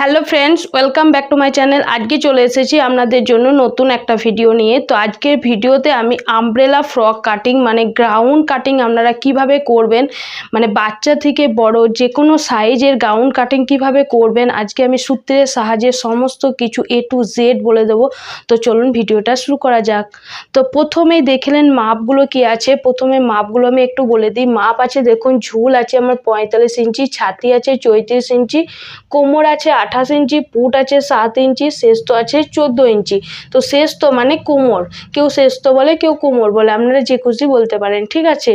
Hello friends, welcome back to my channel. আজকে চলে এসেছি আপনাদের জন্য নতুন একটা ভিডিও নিয়ে। তো আজকের ভিডিওতে আমি আমব্রেলা ফ্রক কাটিং মানে গ্রাউন্ড কাটিং আপনারা কীভাবে করবেন মানে বাচ্চা থেকে বড় যে কোনো সাইজের গাউন কাটিং কীভাবে করবেন, আজকে আমি সূত্রের সাহায্যে সমস্ত কিছু এ টু জেড বলে দেবো। তো চলুন ভিডিওটা শুরু করা যাক। তো প্রথমেই দেখলেন মাপগুলো কি আছে? প্রথমে মাপগুলো আমি একটু বলে দিই। মাপ আছে দেখুন, ঝুল আছে আমার পঁয়তাল্লিশ ইঞ্চি, ছাতি আছে চৌত্রিশ ইঞ্চি, কোমর আছে আঠাশ ইঞ্চি, পুট আছে সাত ইঞ্চি শেষতো আছে চোদ্দ ইঞ্চি। তো শেষতো মানে কোমর। কেউ শেষতো বলে, কেউ কোমর বলে। আপনারা যে খুশি বলতে পারেন, ঠিক আছে?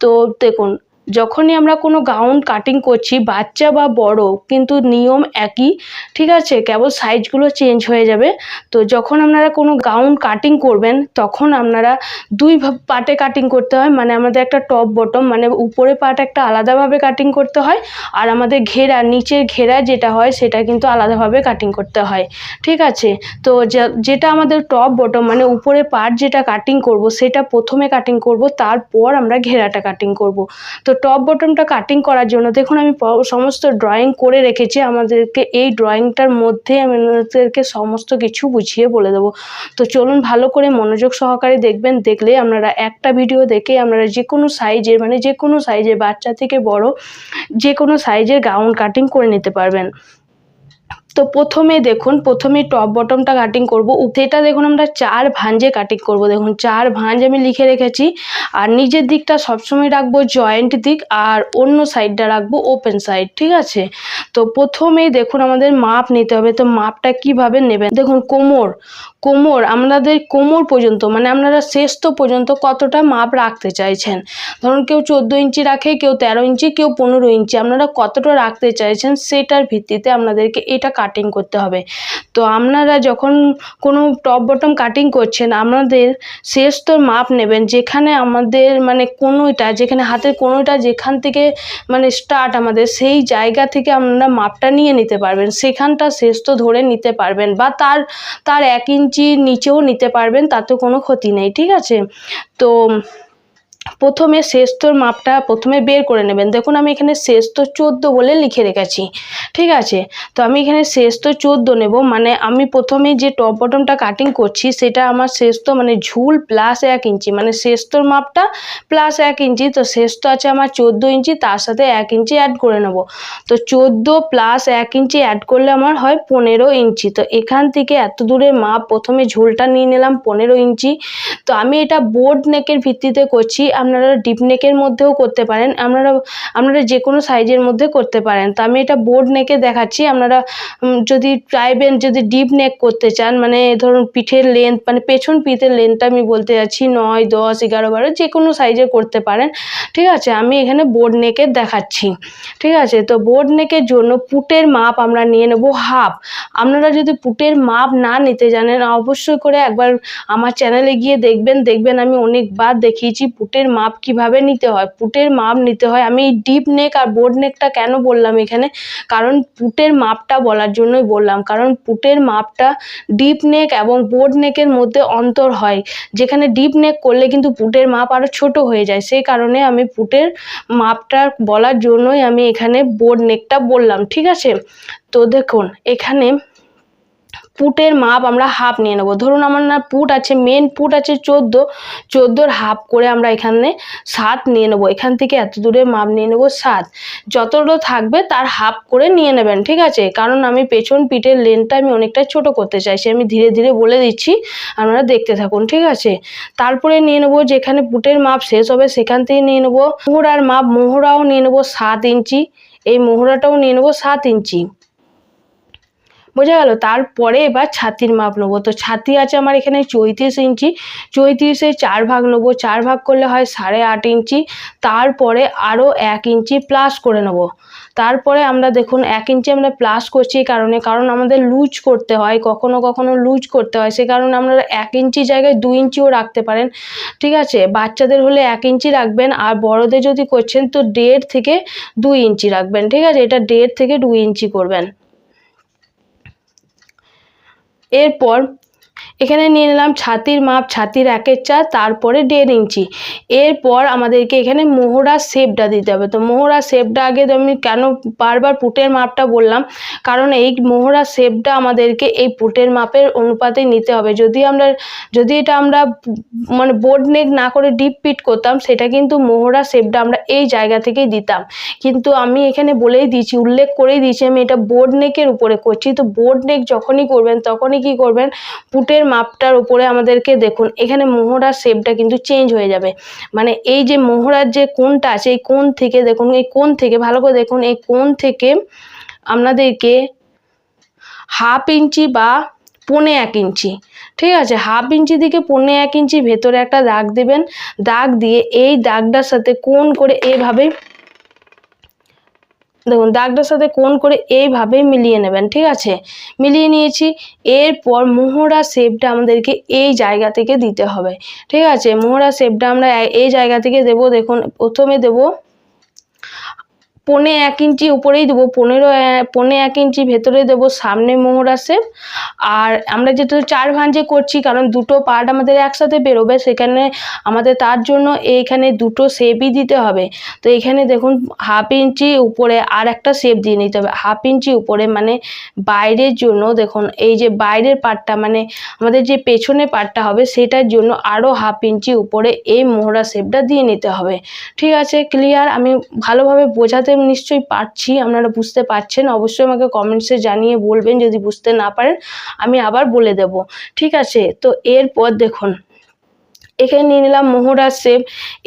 তো দেখুন যখনই আমরা কোনো গাউন কাটিং করছি, বাচ্চা বা বড়, কিন্তু নিয়ম একই, ঠিক আছে? কেবল সাইজগুলো চেঞ্জ হয়ে যাবে। তো যখন আপনারা কোনো গাউন কাটিং করবেন, তখন আপনারা দুই পার্টে কাটিং করতে হয়। মানে আমাদের একটা টপ বটম মানে উপরে পার্ট একটা আলাদাভাবে কাটিং করতে হয়। আর আমাদের ঘেরা, নিচের ঘেরা যেটা হয়, সেটা কিন্তু আলাদাভাবে কাটিং করতে হয়। ঠিক আছে? তো যেটা আমাদের টপ বটম মানে উপরে পার্ট যেটা কাটিং করব, সেটা প্রথমে কাটিং করব, তারপর আমরা ঘেরাটা কাটিং করব। তো টপ বটমটা কাটিং করার জন্য, দেখুন আমি সমস্ত ড্রয়িং করে রেখেছি, আমাদেরকে এই ড্রয়িংটার মধ্যে আমি আমাদেরকে সমস্ত কিছু বুঝিয়ে বলে দেবো। তো চলুন ভালো করে মনোযোগ সহকারে দেখবেন, দেখলে আপনারা একটা ভিডিও দেখে আপনারা যে কোনো সাইজের মানে যে কোনো সাইজের বাচ্চা থেকে বড়, যে কোনো সাইজের গাউন কাটিং করে নিতে পারবেন। তো প্রথমে দেখুন, প্রথমে টপ বটমটা কাটিং করব। সেটা দেখুন আমরা চার ভাঁজে কাটিং করব। দেখুন, চার ভাঁজ আমি লিখে রেখেছি। আর নিজের দিকটা সবসময় রাখব জয়েন্ট দিক আর অন্য সাইডটা রাখব ওপেন সাইড ঠিক আছে? তো প্রথমেই দেখুন আমাদের মাপ নিতে হবে। তো মাপটা কীভাবে নেবেন? দেখুন, কোমর। কোমর, আমাদের কোমর পর্যন্ত মানে আপনারা শেষত পর্যন্ত কতটা মাপ রাখতে চাইছেন? ধরুন কেউ চোদ্দ ইঞ্চি রাখে, কেউ তেরো ইঞ্চি, কেউ পনেরো ইঞ্চি, আপনারা কতটা রাখতে চাইছেন সেটার ভিত্তিতে আপনাদেরকে এটা কাটিং করতে হবে। তো আপনারা যখন কোনো টপ বটম কাটিং করছেন আপনাদের তোর মাপ নেবেন, যেখানে আমাদের মানে কোনোটা, যেখানে হাতের কোনোটা যেখান থেকে মানে স্টার্ট আমাদের, সেই জায়গা থেকে আপনারা মাপটা নিয়ে নিতে পারবেন। সেখানটা শেষ তো ধরে নিতে পারবেন বা তার তার এক ইঞ্চি নিচেও নিতে পারবেন তাতে কোনো ক্ষতি নেই ঠিক আছে? তো প্রথমে শেষতোর মাপটা প্রথমে বের করে নেবেন। দেখুন, আমি এখানে শেষতো চোদ্দ বলে লিখে রেখেছি। ঠিক আছে? তো আমি এখানে শেষতো চোদ্দ নেব। মানে আমি প্রথমে যে টপ বটমটা কাটিং করছি, সেটা আমার শেষতো মানে ঝুল প্লাস এক ইঞ্চি। মানে শেষতোর মাপটা প্লাস এক ইঞ্চি। তো শেষতো আছে আমার চোদ্দ ইঞ্চি, তার সাথে এক ইঞ্চি অ্যাড করে নেব। তো চোদ্দ প্লাস এক ইঞ্চি অ্যাড করলে আমার হয় পনেরো ইঞ্চি। তো এখান থেকে এত দূরের মাপ, প্রথমে ঝুলটা নিয়ে নিলাম পনেরো ইঞ্চি। তো আমি এটা বোর্ড নেকের ভিত্তিতে করছি। আপনারা ডিপ নেকের মধ্যেও করতে পারেন। আপনারা আপনারা যে কোনো সাইজের মধ্যে করতে পারেন। তো আমি এটা বোর্ড নেকে দেখাচ্ছি। আপনারা যদি চাইবেন যদি ডিপ নেক করতে চান মানে ধরুন পিঠের লেন্থ মানে পেছন পিঠের লেন্থটা আমি বলতে যাচ্ছি নয়, দশ, এগারো, বারো যে কোনো সাইজের করতে পারেন। ঠিক আছে? আমি এখানে বোর্ড নেকের দেখাচ্ছি। ঠিক আছে? তো বোর্ড নেকের জন্য পুটের মাপ আমরা নিয়ে নেব হাফ আপনারা যদি পুটের মাপ না নিতে জানেন, অবশ্যই করে একবার আমার চ্যানেলে গিয়ে দেখবেন। দেখবেন আমি অনেকবার দেখিয়েছি পুটের মাপ কীভাবে নিতে হয়? পুটের মাপ নিতে হয়। আমি ডিপ নেক আর বোর্ড নেকটা কেন বললাম এখানে? কারণ পুটের মাপটা বলার জন্যই বললাম। কারণ পুটের মাপটা ডিপ নেক এবং বোর্ড নেকের মধ্যে অন্তর হয়। যেখানে ডিপ নেক করলে কিন্তু পুটের মাপ আরও ছোট হয়ে যায়। সেই কারণে আমি পুটের মাপটা বলার জন্যই আমি এখানে বোর্ড নেকটা বললাম। ঠিক আছে? তো দেখুন, এখানে পুটের মাপ আমরা হাফ নিয়ে নেব। ধরুন আমার না পুট আছে মেন পুট আছে চোদ্দ, চোদ্দোর হাফ করে আমরা এখানে সাত নিয়ে নেব। এখান থেকে এত দূরে মাপ নিয়ে নেব সাত। যতটা থাকবে তার হাফ করে নিয়ে নেবেন, ঠিক আছে? কারণ আমি পেছন পিঠের লেনটা আমি অনেকটা ছোট করতে চাইছি। আমি ধীরে ধীরে বলে দিচ্ছি, আপনারা দেখতে থাকুন, ঠিক আছে? তারপরে নিয়ে নেব যেখানে পুটের মাপ শেষ হবে সেখান থেকে নিয়ে নেব। মোহরার মাপ, মোহরাও নিয়ে নেব সাত ইঞ্চি। এই মোহরাটাও নিয়ে নেব সাত ইঞ্চি। বোঝা গেল, তারপরে এবার ছাতির মাপ নেব। তো ছাতি আছে আমার এখানে চৌত্রিশ ইঞ্চি। চৌত্রিশে চার ভাগ নেব, চার ভাগ করলে হয় সাড়ে আট ইঞ্চি। তারপরে আরও এক ইঞ্চি প্লাস করে নেব। তারপরে আমরা দেখুন, এক ইঞ্চি আমরা প্লাস করছি এই কারণে, কারণ আমাদের লুজ করতে হয়, কখনো কখনো লুজ করতে হয়। সে কারণে আপনারা এক ইঞ্চি জায়গায় দু ইঞ্চিও রাখতে পারেন। ঠিক আছে? বাচ্চাদের হলে এক ইঞ্চি রাখবেন, আর বড়দের যদি করছেন, তো দেড় থেকে দুই ইঞ্চি রাখবেন। ঠিক আছে? এটা দেড় থেকে দুই ইঞ্চি করবেন। এরপর এখানে নিয়ে নিলাম ছাতির মাপ, ছাতির একের চার, তারপরে দেড় ইঞ্চি। এরপর আমাদেরকে এখানে মোহরার শেপটা দিতে হবে। তো মোহরার শেপটা আগে আমি কেন বারবার পুটের মাপটা বললাম? কারণ এই মোহরার শেপটা আমাদেরকে এই পুটের মাপের অনুপাতে নিতে হবে। যদি আমরা, যদি এটা আমরা মানে বোর্ড নেক না করে ডিপ পিট করতাম, সেটা কিন্তু মোহরা শেপটা আমরা এই জায়গা থেকেই দিতাম। কিন্তু আমি এখানে বলেই দিয়েছি, উল্লেখ করেই দিয়েছি, আমি এটা বোর্ড নেকের উপরে করছি। তো বোর্ড নেক যখনই করবেন, তখনই কি করবেন? পুটের মাপটার উপরে আমাদেরকে দেখুন, এখানে মোহরার শেপটা কিন্তু চেঞ্জ হয়ে যাবে। মানে এই যে মোহরার যে কোনটা আছে এই কোন থেকে দেখুন, এই কোন থেকে, ভালো করে দেখুন, এই কোন থেকে আপনাদেরকে হাফ ইঞ্চি বা পনে এক ইঞ্চি, ঠিক আছে? হাফ ইঞ্চি থেকে পনে এক ইঞ্চি ভেতরে একটা দাগ দেবেন। দাগ দিয়ে এই দাগটার সাথে কোন করে এইভাবে দেখুন, দাগটার সাথে কোন করে এইভাবে মিলিয়ে নেবেন, ঠিক আছে? মিলিয়ে নিয়েছি, এরপর মোহরা শেপটা আমাদেরকে এই জায়গা থেকে দিতে হবে, ঠিক আছে? মোহরা শেপটা আমরা এই জায়গা থেকে দেব, দেখুন, প্রথমে দেব পৌনে এক ইঞ্চি উপরেই দেবো, পনেরো পৌনে এক ইঞ্চি ভেতরে দেবো সামনে মোহরা শেপ আর আমরা যেহেতু চার ভাঁজে করছি, কারণ দুটো পার্ট আমাদের একসাথে বেরোবে, সেখানে আমাদের তার জন্য এইখানে দুটো শেপই দিতে হবে। তো এখানে দেখুন হাফ ইঞ্চি উপরে আর একটা শেপ দিয়ে নিতে হবে। হাফ ইঞ্চি উপরে মানে বাইরের জন্য দেখুন, এই যে বাইরের পার্টটা মানে আমাদের যে পেছনে পার্টটা হবে, সেটার জন্য আরও হাফ ইঞ্চি উপরে এই মোহরা শেপটা দিয়ে নিতে হবে। ঠিক আছে ক্লিয়ার আমি ভালোভাবে বোঝাতে নিশ্চয়ই পারছি, আপনারা বুঝতে পারছেন। অবশ্যই আমাকে কমেন্টসে জানিয়ে বলবেন, যদি বুঝতে না পারেন, আমি আবার বলে দেব। ঠিক আছে? তো এরপর দেখুন, এখানে নিয়ে নিলাম মোহরা শেপ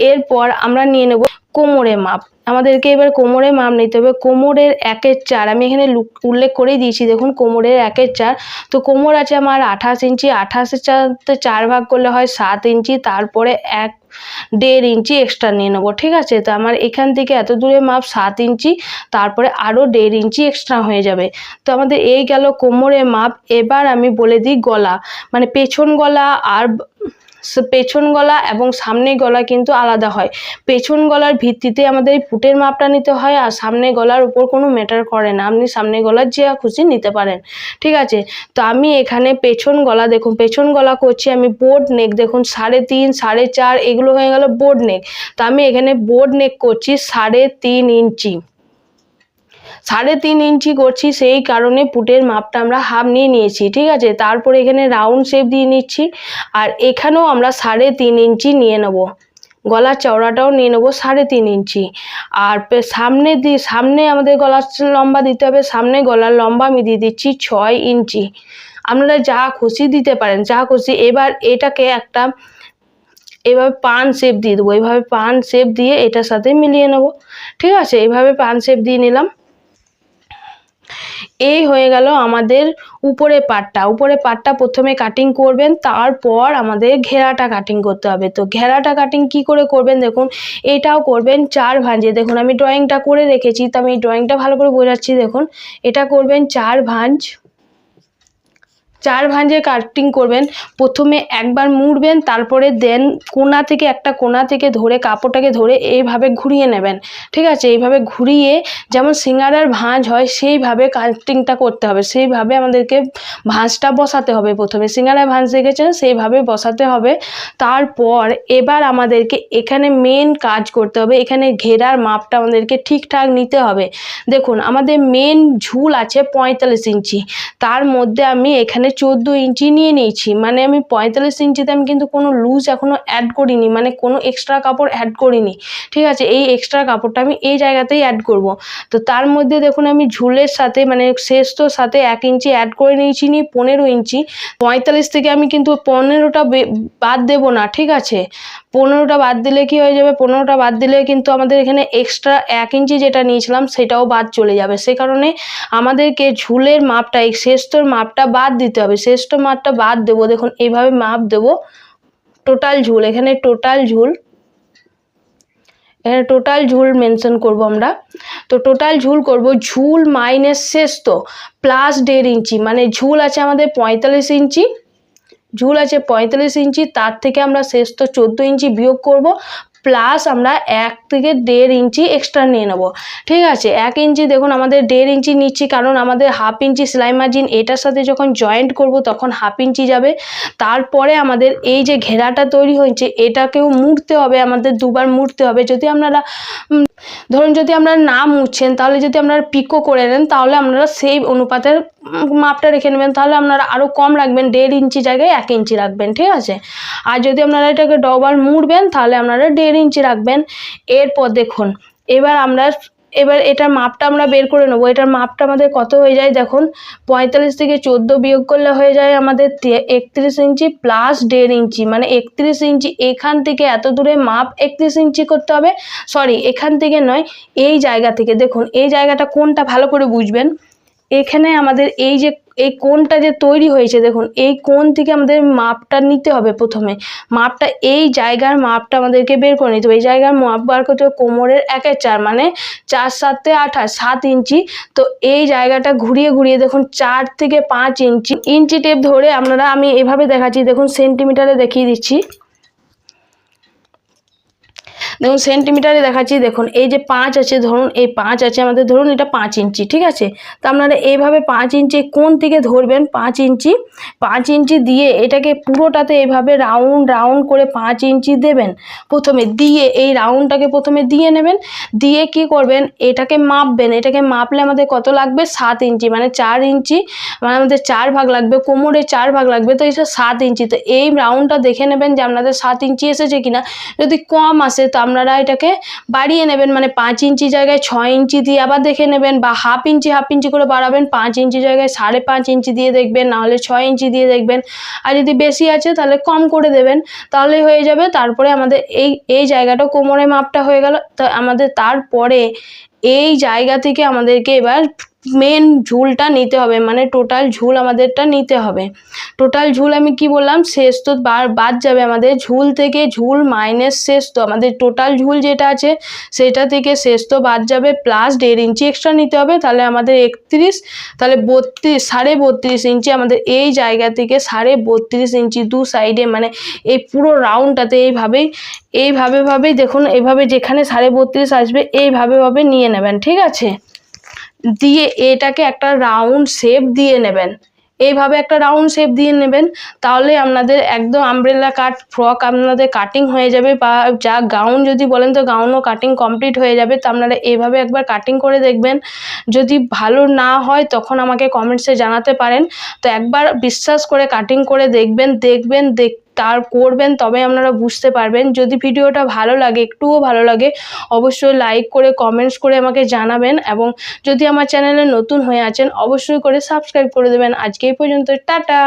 এরপর আমরা নিয়ে নেব কোমরে মাপ। আমাদেরকে এবার কোমরে মাপ নিতে হবে। কোমরের একের চার, আমি এখানে উল্লেখ করেই দিয়েছি, দেখুন কোমরের একের চার। তো কোমর আছে আমার আঠাশ ইঞ্চি আঠাশের চারতে চার ভাগ করলে হয় সাত ইঞ্চি, তারপরে এক দেড় ইঞ্চি এক্সট্রা নিয়ে নেব, ঠিক আছে? তো আমার এখান থেকে এত দূরে মাপ সাত ইঞ্চি, তারপরে আরও দেড় ইঞ্চি এক্সট্রা হয়ে যাবে। তো আমাদের এই গেল কোমরের মাপ, এবার আমি বলে দিই গলা। মানে পেছন গলা আর পেছন গলা এবং সামনে গলা কিন্তু আলাদা হয়। পেছন গলার ভিত্তিতে আমাদের পুটের মাপটা নিতে হয় আর সামনে গলার উপর কোনো ম্যাটার করে না। আপনি সামনে গলার যে খুশি নিতে পারেন। ঠিক আছে? তো আমি এখানে পেছন গলা দেখুন, পেছন গলা করছি আমি বোর্ড নেক দেখুন, সাড়ে তিন, সাড়ে চার, এগুলো হয়ে গেল বোর্ড নেক তো আমি এখানে বোর্ড নেক করছি সাড়ে তিন ইঞ্চি। সাড়ে তিন ইঞ্চি করছি, সেই কারণে পুটের মাপটা আমরা হাফ নিয়ে নিয়েছি, ঠিক আছে? তারপরে এখানে রাউন্ড শেপ দিয়ে নিচ্ছি, আর এখানেও আমরা সাড়ে তিন ইঞ্চি নিয়ে নেব। গলার চওড়াটাও নিয়ে নেব সাড়ে তিন ইঞ্চি। আর সামনে দিয়ে সামনে আমাদের গলার লম্বা দিতে হবে, সামনে গলার লম্বা আমি দিয়ে দিচ্ছি ছয় ইঞ্চি। আপনারা যা খুশি দিতে পারেন, যা খুশি। এবার এটাকে একটা এভাবে পান শেপ দিয়ে দেবো এইভাবে পান শেপ দিয়ে এটার সাথে মিলিয়ে নেব, ঠিক আছে? এইভাবে পান শেপ দিয়ে নিলাম। এই হয়ে গেল আমাদের উপরে পাটটা। উপরে পাটটা প্রথমে কাটিং করবেন, তারপর আমাদের ঘেরাটা কাটিং করতে হবে। তো ঘেরাটা কাটিং কি করে করবেন দেখুন, এটাও করবেন চার ভাঁজে। দেখুন, আমি ড্রয়িংটা করে রেখেছি, তো আমি ড্রয়িংটা ভালো করে বোঝাচ্ছি। দেখুন, এটা করবেন চার ভাঁজ চার ভাঁজে কাটিং করবেন, প্রথমে একবার মুড়বেন, তারপরে দেন কোনা থেকে একটা কোনা থেকে ধরে, কাপড়টাকে ধরে এইভাবে ঘুরিয়ে নেবেন, ঠিক আছে? এইভাবে ঘুরিয়ে যেমন সিঙ্গারার ভাঁজ হয়, সেইভাবে কাটিংটা করতে হবে। সেইভাবে আমাদেরকে ভাঁজটা বসাতে হবে প্রথমে। সিঙ্গারার ভাঁজ দেখেছেন? সেইভাবে বসাতে হবে। তারপর এবার আমাদেরকে এখানে মেন কাজ করতে হবে। এখানে ঘেরার মাপটা আমাদেরকে ঠিকঠাক নিতে হবে। দেখুন, আমাদের মেন ঝুল আছে পঁয়তাল্লিশ ইঞ্চি। তার মধ্যে আমি এখানে চোদ্দ ইঞ্চি নিয়ে নিয়েছি। মানে আমি পঁয়তাল্লিশ ইঞ্চিতে আমি কিন্তু কোনো লুজ এখনও অ্যাড করিনি মানে কোনো এক্সট্রা কাপড় অ্যাড করিনি। ঠিক আছে, এই এক্সট্রা কাপড়টা আমি এই জায়গাতেই অ্যাড করব। তো তার মধ্যে দেখুন আমি ঝুলের সাথে মানে শেষটোর সাথে এক ইঞ্চি অ্যাড করে নিয়েছি, নিয়ে পনেরো ইঞ্চি পঁয়তাল্লিশ থেকে আমি কিন্তু পনেরোটা বাদ দেবো না, ঠিক আছে? পনেরোটা বাদ দিলে কি হয়ে যাবে? পনেরোটা বাদ দিলে কিন্তু আমাদের এখানে এক্সট্রা এক ইঞ্চি যেটা নিয়েছিলাম, সেটাও বাদ চলে যাবে। সে কারণে আমাদেরকে ঝুলের মাপটা এই শেষটোর মাপটা বাদ দিতে হবে। শেষটো মাপটা বাদ দেবো। দেখুন, এইভাবে মাপ দেবো। টোটাল ঝুল, এখানে টোটাল ঝুল, এখানে টোটাল ঝুল মেনশন করব আমরা। তো টোটাল ঝুল করব, ঝুল মাইনাস শেষ তো প্লাস দেড় ইঞ্চি মানে ঝুল আছে আমাদের পঁয়তাল্লিশ ইঞ্চি। ঝুল আছে পঁয়তাল্লিশ ইঞ্চি, তার থেকে আমরা শেষ তো চোদ্দ ইঞ্চি বিয়োগ করব। প্লাস আমরা এক থেকে দেড় ইঞ্চি এক্সট্রা নিয়ে নেব। ঠিক আছে? এক ইঞ্চি দেখুন, আমাদের দেড় ইঞ্চি নিচ্ছি কারণ আমাদের হাফ ইঞ্চি সেলাই মার্জিন এটার সাথে যখন জয়েন্ট করব তখন হাফ ইঞ্চি যাবে। তারপরে আমাদের এই যে ঘেরাটা তৈরি হয়েছে, এটাকেও মুড়তে হবে, আমাদের দুবার মুড়তে হবে। যদি আপনারা ধরুন যদি আপনারা না মুছছেন তাহলে যদি আপনারা পিকো করে নেন, তাহলে আপনারা সেই অনুপাতের মাপটা রেখে নেবেন। তাহলে আপনারা আরও কম রাখবেন, দেড় ইঞ্চি জায়গায় এক ইঞ্চি রাখবেন। ঠিক আছে? আর যদি আপনারা এটাকে ডবল মুড়বেন, তাহলে আপনারা দেড় ইঞ্চি রাখবেন, এরপর দেখুন, এবার আমরা, এবার এটার মাপটা আমরা বের করে নেব। এটার মাপটা আমাদের কত হয়ে যায় দেখুন, পঁয়তাল্লিশ থেকে চোদ্দ বিয়োগ করলে হয়ে যায় আমাদের একত্রিশ ইঞ্চি প্লাস দেড় ইঞ্চি। মানে একত্রিশ ইঞ্চি, এখান থেকে এত দূরে মাপ একত্রিশ ইঞ্চি করতে হবে। সরি এখান থেকে নয়, এই জায়গা থেকে। দেখুন, এই জায়গাটা কোনটা ভালো করে বুঝবেন। এখানে আমাদের এই যে, এই কোনটা যে তৈরি হয়েছে, দেখুন, এই কোন থেকে আমাদের মাপটা নিতে হবে প্রথমে। মাপটা, এই জায়গার মাপটা আমাদেরকে বের করে নিতে হবে। এই জায়গার মাপ বার করতে হবে কোমরের একের চার মানে চার সাতে আঠাশ, সাত ইঞ্চি। তো এই জায়গাটা ঘুরিয়ে ঘুরিয়ে, দেখুন, চার থেকে পাঁচ ইঞ্চি। ইঞ্চি টেপ ধরে আপনারা, আমি এভাবে দেখাচ্ছি, দেখুন, সেন্টিমিটারে দেখিয়ে দিচ্ছি। দেখুন সেন্টিমিটারে দেখাচ্ছি, দেখুন, এই যে পাঁচ আছে, ধরুন, এই পাঁচ আছে আমাদের, ধরুন এটা পাঁচ ইঞ্চি, ঠিক আছে? তো আপনারা এইভাবে পাঁচ ইঞ্চি কোন থেকে ধরবেন? পাঁচ ইঞ্চি পাঁচ ইঞ্চি দিয়ে এটাকে পুরোটাতে এইভাবে রাউন্ড রাউন্ড করে পাঁচ ইঞ্চি দেবেন। প্রথমে দিয়ে এই রাউন্ডটাকে প্রথমে দিয়ে নেবেন, দিয়ে কি করবেন? এটাকে মাপবেন, এটাকে মাপলে আমাদের কত লাগবে? সাত ইঞ্চি মানে চার ইঞ্চি মানে আমাদের চার ভাগ লাগবে, কোমরে চার ভাগ লাগবে, তো এটা সাত ইঞ্চি। তো এই রাউন্ডটা দেখে নেবেন যে আপনাদের সাত ইঞ্চি এসেছে কিনা। যদি কম আসে, তো আপনারা এটাকে বাড়িয়ে নেবেন মানে পাঁচ ইঞ্চি জায়গায় ছয় ইঞ্চি দিয়ে আবার দেখে নেবেন বা হাফ ইঞ্চি হাফ ইঞ্চি করে বাড়াবেন, পাঁচ ইঞ্চি জায়গায় সাড়ে পাঁচ ইঞ্চি দিয়ে দেখবেন, নাহলে ছয় ইঞ্চি দিয়ে দেখবেন। আর যদি বেশি আছে তাহলে কম করে দেবেন তাহলেই হয়ে যাবে তারপরে আমাদের এই এই জায়গাটা কোমরে মাপটা হয়ে গেল। তো আমাদের তারপরে এই জায়গা থেকে আমাদেরকে এবার মেন ঝুলটা নিতে হবে মানে টোটাল ঝুল আমাদেরটা নিতে হবে। টোটাল ঝুল আমি কি বললাম? শেষ তো বার, বাদ যাবে আমাদের। ঝুল থেকে ঝুল মাইনাস শেষ তো, আমাদের টোটাল ঝুল যেটা আছে, সেটা থেকে শেষ তো বাদ যাবে প্লাস দেড় ইঞ্চি এক্সট্রা নিতে হবে, তাহলে আমাদের একত্রিশ, তাহলে বত্রিশ, সাড়ে বত্রিশ ইঞ্চি আমাদের এই জায়গা থেকে সাড়ে বত্রিশ ইঞ্চি দু সাইডে মানে এই পুরো রাউন্ডটাতে এইভাবেই, এইভাবে ভাবেই দেখুন, এইভাবে যেখানে সাড়ে বত্রিশ আসবে, এইভাবে ভাবে নিয়ে নেবেন, ঠিক আছে? দিয়ে এটাকে একটা রাউন্ড শেপ দিয়ে নেবেন। এইভাবে একটা রাউন্ড শেপ দিয়ে নেবেন, তাহলে আপনাদের একদম আমব্রেলা কাট ফ্রক আপনাদের কাটিং হয়ে যাবে বা যা গাউন যদি বলেন তো গাউনও কাটিং কমপ্লিট হয়ে যাবে। তো আপনারা এইভাবে একবার কাটিং করে দেখবেন। যদি ভালো না হয় তখন আমাকে কমেন্টসে জানাতে পারেন। তো একবার বিশ্বাস করে কাটিং করে দেখবেন দেখবেন দেখ তার করবেন তবে আপনারা বুঝতে পারবেন। যদি ভিডিওটা ভালো লাগে, একটুও ভালো লাগে, অবশ্যই লাইক করে কমেন্টস করে আমাকে জানাবেন এবং যদি আমার চ্যানেলে নতুন হয়ে আছেন, অবশ্যই করে সাবস্ক্রাইব করে দেবেন। আজকে এই পর্যন্ত টাটা!